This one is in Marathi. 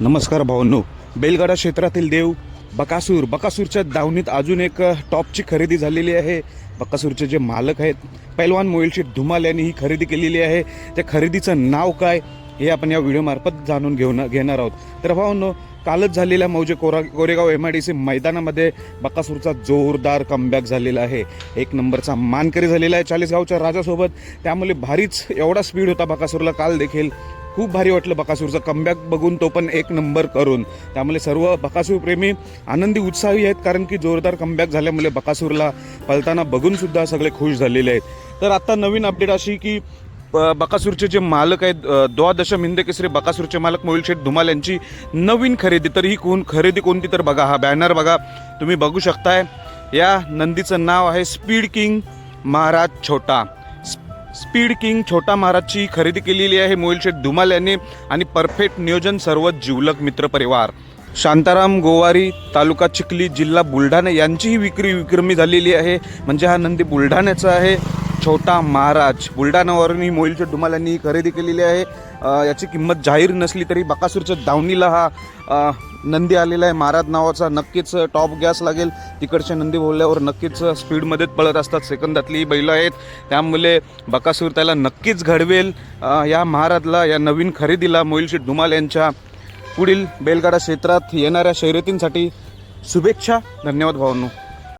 नमस्कार भावांनो. बैलगाडा क्षेत्रातील देव बकासूर. बकासूरच्या दावणीत अजून एक टॉपची खरेदी झालेली आहे. बकासूरचे जे मालक आहेत पैलवान मोईलशी धुमाल यांनी ही खरेदी केलेली आहे. त्या खरेदीचं नाव काय हे आपण या व्हिडिओमार्फत जाणून घेऊन घेणार आहोत. तर भावांनो कालच झालेल्या मौजे कोरा Koregaon M I D C मैदानामध्ये बकासूरचा जोरदार कमबॅक झालेला आहे. एक नंबरचा मानकरी झालेला आहे चाळीसगावच्या राजासोबत. त्यामुळे भारीच एवढा स्पीड होता बकासूरला. काल देखील खूप भारी वाटलं बकासूरचं कमबॅक बघून तो पण एक नंबर करून. त्यामुळे सर्व बकासूर प्रेमी आनंदी उत्साही आहेत कारण की जोरदार कमबॅक झाल्यामुळे बकासूरला पळताना बघून सुद्धा सगळे खुश झालेले आहेत. तर आता नवीन अपडेट अशी की बकासूरचे जे मालक आहेत द्वादशम हिंदकेसरी बकासूरचे मालक मोहिलशेठ धुमाल यांची नवीन खरेदी. तर ही कोण खरेदी कोणती तर बघा हा बॅनर बघा तुम्ही बघू शकताय. या नंदीचं नाव आहे स्पीड किंग महाराज छोटा. स्पीड किंग छोटा महाराजची खरेदी केलेली आहे मोहिल शेठ धुमाल यांनी आणि परफेक्ट नियोजन सर्व जिवलक मित्र परिवार. शांताराम गोवारी तालुका चिखली जिल्हा बुलढाणा यांचीही विक्री विक्रमी झालेली आहे. म्हणजे हा नंदी बुलढाण्याचा आहे. छोटा महाराज बुलढाणावरून ही मोहिल शेठ धुमाल यांनी ही खरेदी केलेली आहे. याची किंमत जाहीर नसली तरी बकासूरच्या दावणीला हा नंदी आलेला आहे. महाराज नावाचा नक्कीच टॉप गॅस लागेल. तिकडच्या नंदी बोलल्यावर नक्कीच स्पीडमध्येच पळत असतात. सेकंदातली बैलं आहेत. त्यामुळे बकासूर त्याला नक्कीच घडवेल. या महाराजला या नवीन खरेदीला मोहिलशी धुमाल यांच्या पुढील बैलगाडा क्षेत्रात येणाऱ्या शर्यतींसाठी शुभेच्छा. धन्यवाद भावांनो.